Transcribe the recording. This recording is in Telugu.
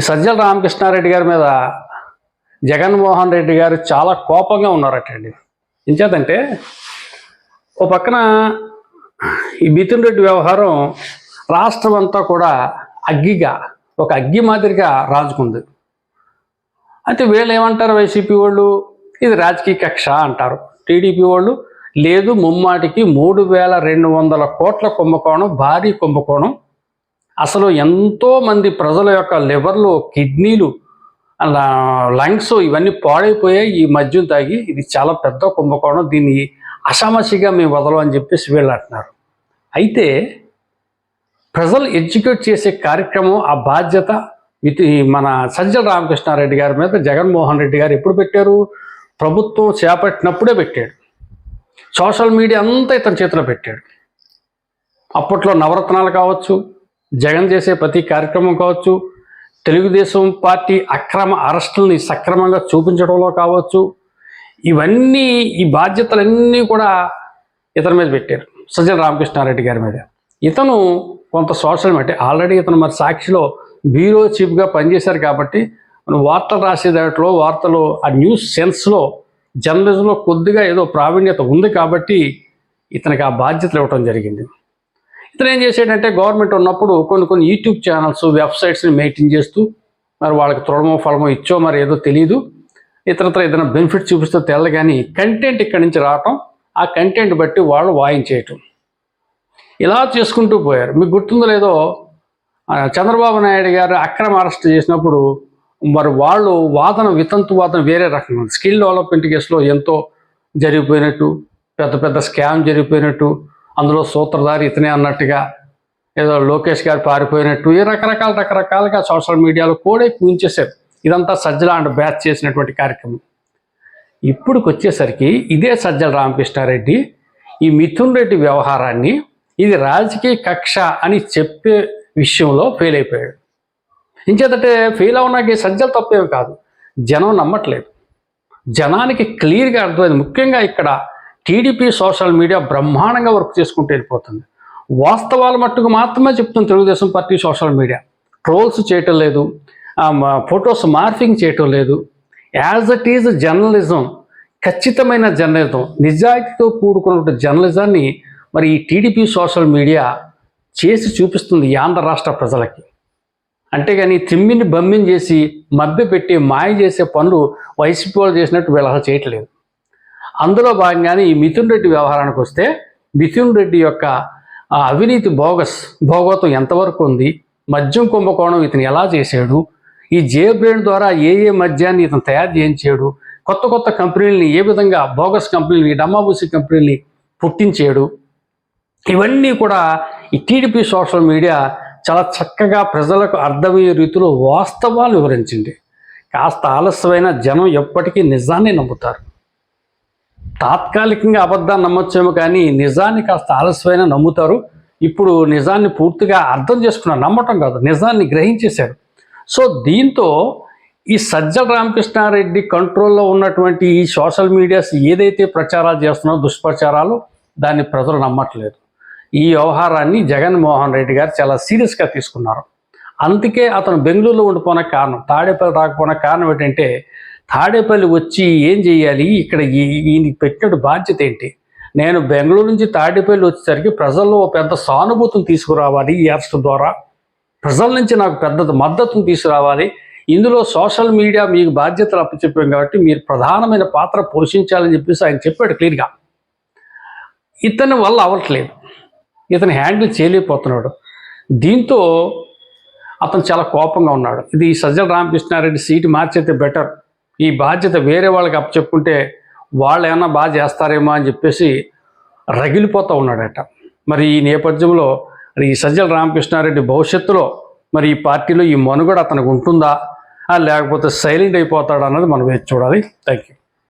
ఈ సజ్జల రామకృష్ణారెడ్డి గారి మీద జగన్మోహన్ రెడ్డి గారు చాలా కోపంగా ఉన్నారటండి ఇంచేతంటే ఓ పక్కన ఈ మిథున్ రెడ్డి వ్యవహారం రాష్ట్రం అంతా కూడా అగ్గిగా ఒక అగ్గి మాదిరిగా రాజుకుంది. అయితే వీళ్ళు ఏమంటారు వైసీపీ వాళ్ళు? ఇది రాజకీయ కక్ష అంటారు. టీడీపీ వాళ్ళు లేదు ముమ్మాటికి మూడు వేల రెండు వందల కోట్ల కుంభకోణం భారీ కుంభకోణం అసలు ఎంతో మంది ప్రజల యొక్క లివర్లు కిడ్నీలు అలా లంగ్స్ ఇవన్నీ పాడైపోయాయి ఈ మద్యం తాగి. ఇది చాలా పెద్ద కుంభకోణం. దీన్ని అసామసిగా మేము వదలం అని చెప్పేసి వీళ్ళు అంటున్నారు. అయితే ప్రజలు ఎడ్యుకేట్ చేసే కార్యక్రమం ఆ బాధ్యత ఇది మన సజ్జల రామకృష్ణారెడ్డి గారి మీద జగన్మోహన్ రెడ్డి గారు ఎప్పుడు పెట్టారు? ప్రభుత్వం చేపట్టినప్పుడే పెట్టాడు. సోషల్ మీడియా అంతా ఇతని చేతిలో పెట్టాడు. అప్పట్లో నవరత్నాలు కావచ్చు జగన్ చేసే ప్రతి కార్యక్రమం కావచ్చు తెలుగుదేశం పార్టీ అక్రమ అరెస్టుల్ని సక్రమంగా చూపించడంలో కావచ్చు ఇవన్నీ ఈ బాధ్యతలన్నీ కూడా ఇతని మీద పెట్టారు సజ్జల రామకృష్ణారెడ్డి గారి మీద. ఇతను కొంత సోషల్ మీడియా ఆల్రెడీ ఇతను మరి సాక్షిలో బ్యూరో చీఫ్గా పనిచేశారు కాబట్టి మనం వార్తలు రాసే దాంట్లో వార్తలు ఆ న్యూస్ సెన్స్లో జర్నలిజంలో కొద్దిగా ఏదో ప్రావీణ్యత ఉంది కాబట్టి ఇతనికి ఆ బాధ్యతలు ఇవ్వటం జరిగింది. ఇతను ఏం చేసేటంటే గవర్నమెంట్ ఉన్నప్పుడు కొన్ని కొన్ని యూట్యూబ్ ఛానల్స్ వెబ్సైట్స్ని మెయింటైన్ చేస్తూ మరి వాళ్ళకి త్వరమో ఫలమో ఇచ్చో మరి ఏదో తెలియదు ఇతరత్ర ఏదైనా బెనిఫిట్ చూపిస్తే తెల్ల కానీ కంటెంట్ ఇక్కడి నుంచి రావటం ఆ కంటెంట్ బట్టి వాళ్ళు వాయించేయటం ఇలా చేసుకుంటూ పోయారు. మీకు గుర్తుందో లేదో చంద్రబాబు నాయుడు గారు అక్రమ అరెస్ట్ చేసినప్పుడు మరి వాళ్ళు వాదన వితంతు వాదన వేరే రకంగా స్కిల్ డెవలప్మెంట్ కేసులో ఎంతో జరిగిపోయినట్టు పెద్ద పెద్ద స్కామ్ జరిగిపోయినట్టు అందులో సూత్రధారి ఇతనే అన్నట్టుగా ఏదో లోకేష్ గారు పారిపోయినట్టు ఈ రకరకాల రకరకాలుగా సోషల్ మీడియాలో కూడా పూంచేశారు. ఇదంతా సజ్జల అండ్ బ్యాచ్ చేసినటువంటి కార్యక్రమం. ఇప్పుడుకి వచ్చేసరికి ఇదే సజ్జల రామకృష్ణారెడ్డి ఈ మిథున్ రెడ్డి వ్యవహారాన్ని ఇది రాజకీయ కక్ష అని చెప్పే విషయంలో ఫెయిల్ అయిపోయాడు. ఇంచేతంటే ఫెయిల్ అవునాకి సజ్జలు తప్పేమి కాదు. జనం నమ్మట్లేదు. జనానికి క్లియర్గా అర్థమైంది. ముఖ్యంగా ఇక్కడ టీడీపీ సోషల్ మీడియా బ్రహ్మాండంగా వర్క్ చేసుకుంటూ వెళ్ళిపోతుంది. వాస్తవాల మట్టుకు మాత్రమే చెప్తుంది Telugu Desam party social media. Trolls చేయటం లేదు. ఫొటోస్ మార్ఫింగ్ చేయటం లేదు. యాజ్ ఇట్ ఈజ్ జర్నలిజం ఖచ్చితమైన జర్నలిజం నిజాయితీతో కూడుకున్న జర్నలిజాన్ని మరి ఈ టీడీపీ సోషల్ మీడియా చేసి చూపిస్తుంది ఆంధ్ర రాష్ట్ర ప్రజలకి. అంతేగాని తిమ్మిని బమ్మిని చేసి మభ్య పెట్టి మాయ చేసే పనులు వైసీపీ వాళ్ళు చేసినట్టు వీళ్ళు అసలు చేయట్లేదు. అందులో భాగంగానే ఈ మిథున్ రెడ్డి వ్యవహారానికి వస్తే మిథున్ రెడ్డి యొక్క అవినీతి బోగస్ భోగవతం ఎంతవరకు ఉంది? మద్యం కుంభకోణం ఇతను ఎలా చేశాడు? ఈ జే బ్రాండ్ ద్వారా ఏ ఏ మద్యాన్ని ఇతను తయారు చేయించాడు? కొత్త కొత్త కంపెనీలని ఏ విధంగా బోగస్ కంపెనీలని డమ్మాబూసి కంపెనీని పుట్టించాడు? ఇవన్నీ కూడా ఈ టీడీపీ సోషల్ మీడియా చాలా చక్కగా ప్రజలకు అర్థమయ్యే రీతిలో వాస్తవాలు వివరించింది. కాస్త ఆలస్యమైన జనం ఎప్పటికీ నిజాన్ని నమ్ముతారు. తాత్కాలికంగా అబద్ధాన్ని నమ్మొచ్చేమో కానీ నిజాన్ని కాస్త ఆలస్యమైన నమ్ముతారు. ఇప్పుడు నిజాన్ని పూర్తిగా అర్థం చేసుకున్నారు నమ్మటం కాదు నిజాన్ని గ్రహించేశారు. సో దీంతో ఈ సజ్జల రామకృష్ణారెడ్డి కంట్రోల్లో ఉన్నటువంటి ఈ సోషల్ మీడియాస్ ఏదైతే ప్రచారాలు చేస్తున్నారో దుష్ప్రచారాలు దాన్ని ప్రజలు నమ్మట్లేదు. ఈ వ్యవహారాన్ని జగన్మోహన్ రెడ్డి గారు చాలా సీరియస్గా తీసుకున్నారు. అందుకే అతను బెంగళూరులో ఉండిపోయిన కారణం తాడేపల్లి రాకపోయిన కారణం ఏంటంటే తాడేపల్లి వచ్చి ఏం చేయాలి? ఇక్కడ ఈ- ఈయనకి పెట్టిన బాధ్యత ఏంటి? నేను బెంగళూరు నుంచి తాడేపల్లి వచ్చేసరికి ప్రజల్లో ఓ పెద్ద సానుభూతిని తీసుకురావాలి ఈ యాప్స్ ద్వారా. ప్రజల నుంచి నాకు పెద్ద మద్దతును తీసుకురావాలి. ఇందులో సోషల్ మీడియా మీకు బాధ్యతలు అప్పచెప్పాం కాబట్టి మీరు ప్రధానమైన పాత్ర పోషించాలని చెప్పేసి ఆయన చెప్పాడు క్లియర్గా. ఇతని వల్ల అవ్వట్లేదు. ఇతను హ్యాండిల్ చేయలేకపోతున్నాడు. దీంతో అతను చాలా కోపంగా ఉన్నాడు. ఇది సజ్జల రామకృష్ణారెడ్డి సీటు మార్చైతే బెటర్. ఈ బాధ్యత వేరే వాళ్ళకి అప్పచెప్పుకుంటే వాళ్ళు ఏమన్నా బాగా చేస్తారేమో అని చెప్పేసి రగిలిపోతూ ఉన్నాడట. మరి ఈ నేపథ్యంలో మరి ఈ సజ్జల రామకృష్ణారెడ్డి భవిష్యత్తులో మరి ఈ పార్టీలో ఈ మనుగడ అతనికి ఉంటుందా? లేకపోతే సైలెంట్ అయిపోతాడా అన్నది మనం వేచి చూడాలి. Thank you